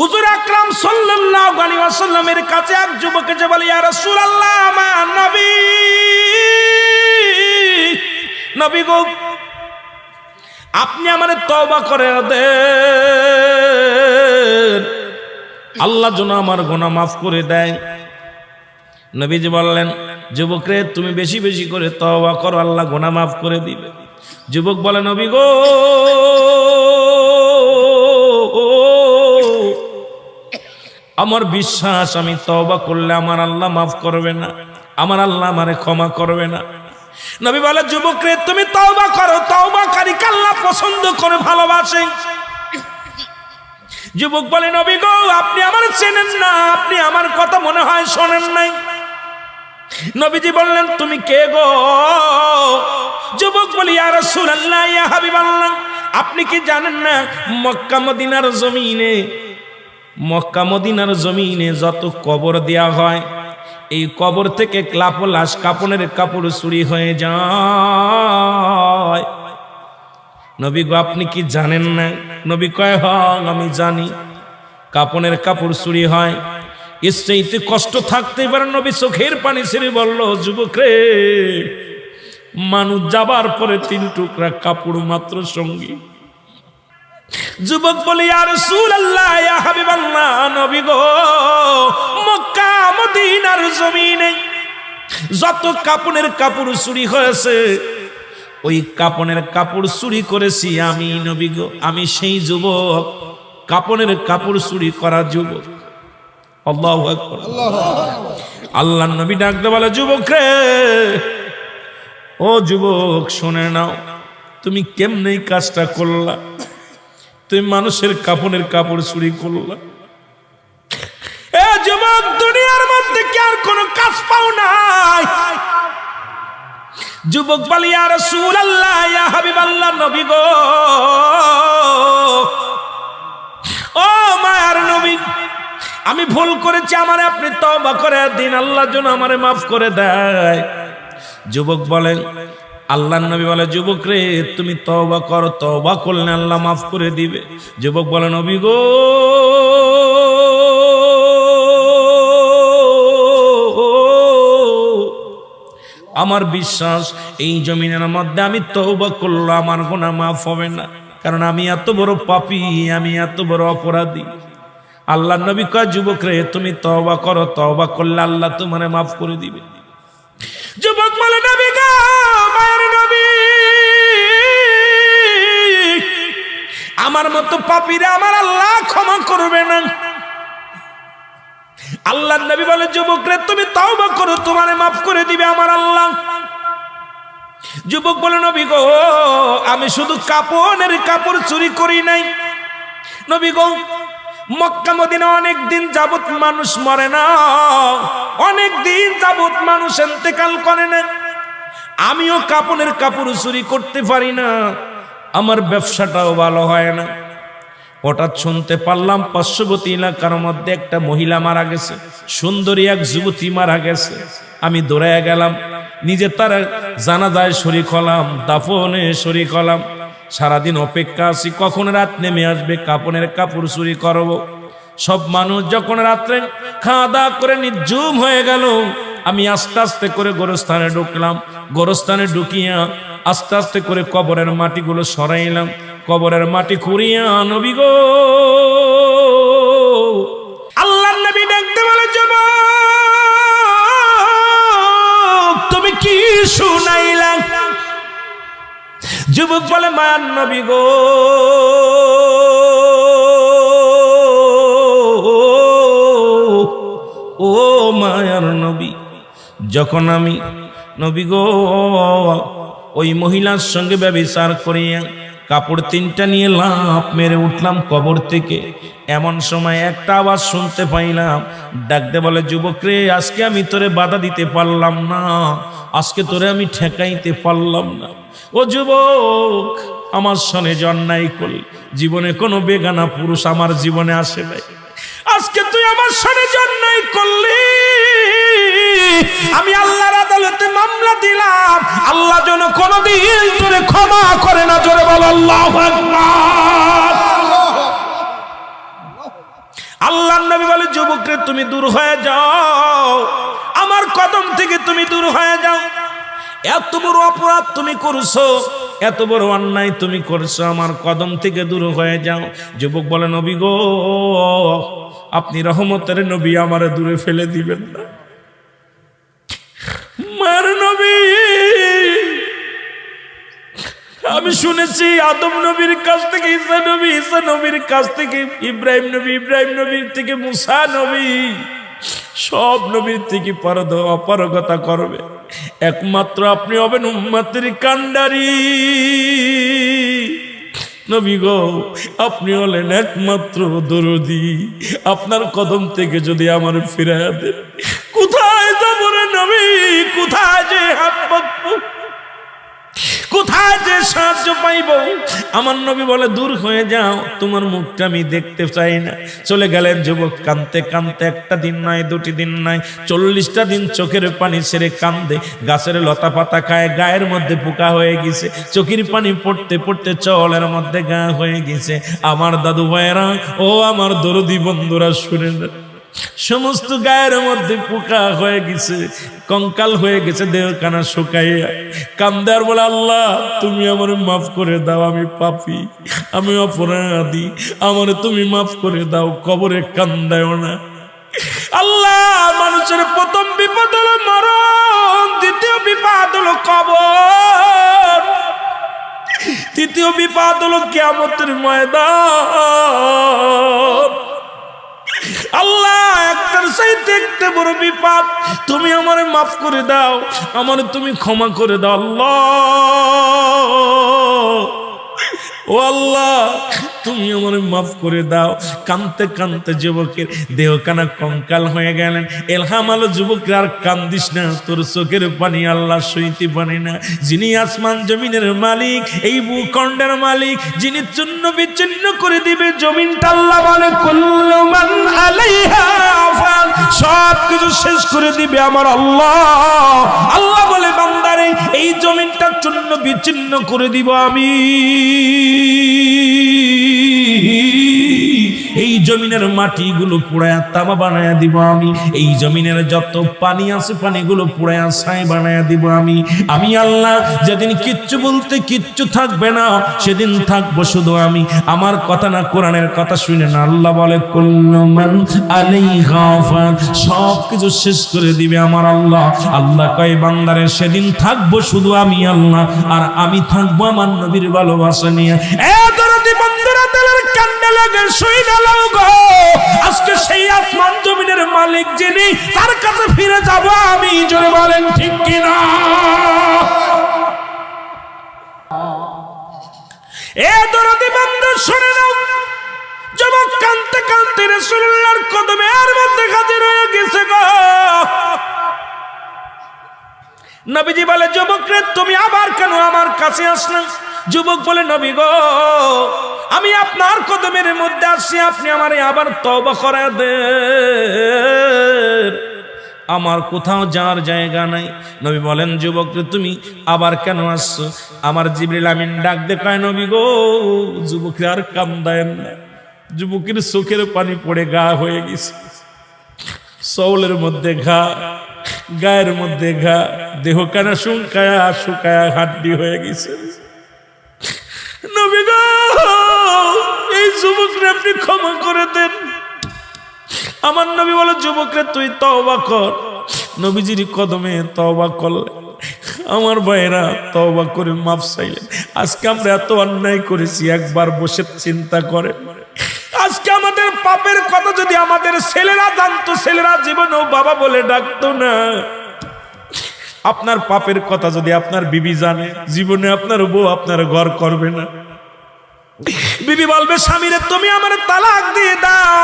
হুজুর আকরাম সাল্লাল্লাহু আলাইহি ওয়াসাল্লামের কাছে এক যুবক এসে বলে, ইয়া রাসূলুল্লাহ আমার নবী। নবী গো, আপনি আমারে তওবা করে দেন। আল্লাহ যেন আমার গুনাহ মাফ করে দেয়। নবীজি বললেন যুবক রে তুমি বেশি বেশি করে তওবা করো, আল্লাহ গুনাহ মাফ করে দিবে। যুবক বলে, নবী গো আমার বিশ্বাস, আমি তওবা করলে আমার আল্লাহ মাফ করবে না। আমার আল্লাহ আমারে ক্ষমা করবে না। নবী বলে যুবক রে তুমি তওবা করো। তওবাকারী আল্লাহ পছন্দ করে ভালোবাসে। যুবক বলে, নবী গো, আপনি আমার চেনেন না। আপনি আমার কথা মনে হয় শোনেন নাই। নবীজি বললেন, তুমি কে গো? যুবক বলি, ইয়া রাসূলুল্লাহ, ইয়া হাবিবাল্লাহ, আপনি কি জানেন না, মক্কা মদিনার জমিনে মক্কা মদিনার জমিনে যত কবর দেয়া হয়, এই কবর থেকে ক্লাপ লাশ কাপনের কাপড় চুরি হয়ে যায়। নবী গো, আপনি কি জানেন না? নবী কয় হ আমি জানি। কাপনের কাপড় চুরি হয়। চাইতে কষ্ট থাকতে পারে, নবী চোখের পানি ছেড়ে বলল যুবক রে মানুষ যাবার পরে তিন টুকরা কাপড় মাত্র সঙ্গী। যুবক বলি আর সুল আল্লাহ হাবিবাল্লাহ নবী গো মক্কা মদিনার জমিনে যত কাপনের কাপড় চুরি হয়েছে ওই কাপনের কাপড় চুরি করেছি আমি নবী গো আমি সেই যুবক কাপনের কাপড় চুরি করা যুবক। আল্লাহু আল্লাহ নবী ডাকতে বলে যুবক রে ও যুবক শুনে নাও তুমি কেমনে কাজটা করলা? তুমি মানুষের কাপনের কাপড় চুরি করলা। দুনিয়ার মধ্যে কি আর কাজ পাও নাই? যুবক বলি সুল আল্লাহ হাবিব আল্লাহ নবী গো। ও মায়ার নবী, আমি ভুল করেছি, আমার আপনি তওবা করে দিন, আল্লাহ যেন আমারে মাফ করে দেয়। যুবক বলেন আল্লাহ নবী বলে, যুবক রে, তুমি তওবা করো, তওবা করলে আল্লাহ মাফ করে দিবে। যুবক বলে, নবী গো, আমার বিশ্বাস, এই জমিনের মধ্যে আমি তওবা করল আমার গোনা মাফ হবে না। কারণ আমি এত বড় পাপী, আমি এত বড় অপরাধী। আল্লাহ নবী কয়, যুবক রে, তুমি তওবা করো, তওবা করলে আল্লাহ তোমারে মাফ করে দিবে। যুবক বলে নবী মায়ের নবী। আমার মতো পাপীরা আমার আল্লাহ ক্ষমা করবে না। আল্লাহ নবী বলে যুবক রে তুমি তওবা করো, তোমারে মাফ করে দিবে আমার আল্লাহ। যুবক বলে, নবী গো, আমি শুধু কাপড়ের কাপড় চুরি করি নাই। নবী গো মক্কা মদিনা অনেক দিন যাবত মানুষ মরে না। অনেক দিন যাবত মানুষ এতেকাল করে না। আমিও কাপড়ের কাপড় চুরি করতে পারি না। আমার ব্যবসাটাও ভালো হয় না। হঠাৎ শুনতে পারলাম পার্শ্ববর্তী এলাকার মধ্যে একটা মহিলা মারা গেছে। সুন্দরী এক যুবতী মারা গেছে। আমি দৌড়াইয়া গেলাম। নিজে তার জানাজায় শরিক হলাম, দাফনে শরিক হলাম। সারাদিন অপেক্ষা আছি, কখন রাত নেমে আসবে, কাপনের কাপড় চুরি করব। সব মানুষ যখন রাত্রে খাওয়া দাওয়া করে নির্জুম হয়ে গেল, আমি আস্তে আস্তে করে গোরস্থানে ঢুকলাম। গোরস্থানে ঢুকিয়া আস্তে আস্তে করে কবরের মাটিগুলো সরাইলাম। কবরের মাটি খুঁড়িয়া, নবী গো যুবক বলে মায়ার নবী গো। ও মায়ার নবী, যখন আমি নবী গো, ওই মহিলার সঙ্গে ব্যবচার করিয়া কাপড় তিনটা নিয়ে লাভ মেরে উঠলাম কবর থেকে, এমন সময় একটা আওয়াজ শুনতে পাইলাম। ডাকতে বলে, যুবক রে, আজকে আমি তোরে বাধা দিতে পারলাম না, আজকে তোরে আমি ঠেকাইতে পারলাম না। ও যুবক, আমার সনে জন্যাই করল জীবনে কোনো বেগানা পুরুষ আমার জীবনে আসে নাই। আজকে তুই আমার সনে জন্যাই করলি। আমি আল্লাহর আদালতে মামলা দিলাম। আল্লাহ যেন কোনোদিন তোরে ক্ষমা করে না, জোরে বল, আল্লাহ আল্লাহর নবী বলে, যুবকরে তুমি দূর হয়ে যাও। আমার কদম থেকে তুমি দূর হয়ে যাও। এত বড় অপরাধ তুমি করছ, এত বড় অন্যায় তুমি করছ, আমার কদম থেকে দূর হয়ে যাও। যুবক বলে, নবী গো, আপনি রহমতের নবী, আমারে দূরে ফেলে দিবেন না। মার নবী, আমি শুনেছি আদম নবীর কাছ থেকে, ঈসা নবী, ঈসা নবীর কাছ থেকে, ইব্রাহিম নবী, ইব্রাহিম নবীর থেকে, মুসা নবী, সব নবীর থেকে পারদ অপারগতা করবে। একমাত্র আপনি হবেন উম্মাতের কান্ডারি নবী গো, আপনি হলেন একমাত্র দরদি। আপনার কদম থেকে যদি আমার ফিরে দেন, কোথায় যাব রে নবী? কোথায় যে হাত কোথায় যে সাহায্য পাইব? আমার নবী বলে, দূর হয়ে যাও, তোমার মুখটা আমি দেখতে চাই না। চলে গেলেন যুবক, কানতে কানতে, একটা দিন নয় দুটি দিন নয় চল্লিশটা দিন চোখের পানি ছেড়ে কান্দে, গাছের লতা পাতা খায়, গায়ের মধ্যে পোকা হয়ে গেছে, চোখের পানি পড়তে পড়তে চলের মধ্যে গা হয়ে গেছে। আমার দাদু ভাইয়েরা, ও আমার দরদি বন্ধুরা শুনে না সমস্ত গায়ের মধ্যে পোকা হয়ে গেছে, কঙ্কাল হয়ে গেছে দেহ কানা শুকাইয়া কান্দার বলে, আল্লাহ, তুমি আমার মাফ করে দাও, আমি পাপি, আমি অপরাধী, আমার তুমি মাফ করে দাও, কবরে কান্দায় না। আল্লাহ, মানুষের প্রথম বিপদ হলো মরণ, দ্বিতীয় বিপদ হলো কবর। তৃতীয় বিপদ হলো কেমতের ময়দান। আল্লাহ, একটার সাইতে একটা বড় বিপদ। তুমি আমার মাফ করে দাও, আমার তুমি ক্ষমা করে দাও। আল্লাহ। ও আল্লাহ তুমি আমার মাফ করে দাও। কানতে কানতে যুবকের দেহ কানা কঙ্কাল হয়ে গেলেন। এলহাম আলো যুবক আর কান্দিস না, তোর চোখের পানি আল্লাহ সইতে পানি না। যিনি আসমান জমিনের মালিক, এই ভূখণ্ডের মালিক, যিনি চূর্ণ বিচ্ছিন্ন করে দিবে জমিনটা আল্লাহ বলে, কুল্লু মান আলাইহা ফান সব কিছু শেষ করে দিবে আমার আল্লাহ। আল্লাহ বলে বান্দারে এই জমিনটা জন্য বিচ্ছিন্ন করে দিব আমি। জমিনের মাটিগুলো পুড়ায়া তামা বানায়া দিব আমি। এই জমিনের যত পানি আছে পানিগুলো পুড়ায়া ছাই বানায়া দিব আমি। আমি আল্লাহ, যেদিন কিচ্ছু বলতে কিচ্ছু থাকবে না, সেদিন থাকব শুধু আমি। আমার কথা না, কোরআনের কথা শুনে না। আল্লাহ বলে কুল্লুমান সব কিছু শেষ করে দিবে আমার আল্লাহ। আল্লাহ কয়, বান্দারে, সেদিন থাকব শুধু আমি আল্লাহ। আর আমি থাকব আমার নবীর ভালোবাসা নিয়ে। এ দরদি বন্ধুরা তেলের কান্না লাগে শুই না গো। আজকে সেই আসমান জমিনের মালিক যিনি, তার কাছে ফিরে যাব আমি, জোরে বলেন ঠিক কিনা? এ দরদি বন্ধু, শুনে নাও। যুবক কানতে কানতে রসুল্লাহর কদমে আর মধ্যে হাজির হয়ে গেছে গো। নবীজি বলে যুবক রে তুমি আবার কেন আমার কাছে আসলে? যুবক বলে, নবী গো আমি আপনার কদমের মধ্যে আসছি আপনি আমারে আবার তবা করে দে আমার কোথাও যাওয়ার জায়গা নাই। নবী বলেন যুবক তুমি আবার কেন আসছো? আমার জিবরিল আমিন ডাক দে কয় নবী গো যুবকের আর কান্দায় না। যুবকের চোখের পানি পড়ে গা হয়ে গেছে। সৌলের মধ্যে ঘা গায়ের মধ্যে ঘা দেহ কানা শুকায়া শুকায়া হাড্ডি হয়ে গেছে? নবী গো, এই যুবকরে আপনি ক্ষমা করে দেন। আমার নবী বলো, যুবকরে, তুই তওবা কর। নবীজির কদমে তওবা করলে। আমার ভাইরা তওবা করে মাফ চাইলেন আজকে আমরা এত অন্যায় করেছি, একবার বসে চিন্তা করে। আজকে আমাদের পাপের কথা যদি আমাদের ছেলেরা জানতো, ছেলেরা জীবনেও বাবা বলে ডাকতো না। আপনার পাপের কথা যদি আপনার বিবি জানে, জীবনে আপনার বউ আপনার ঘর করবে না। বিবি বলবে স্বামীরে তুমি আমার তালাক দিয়ে দাও।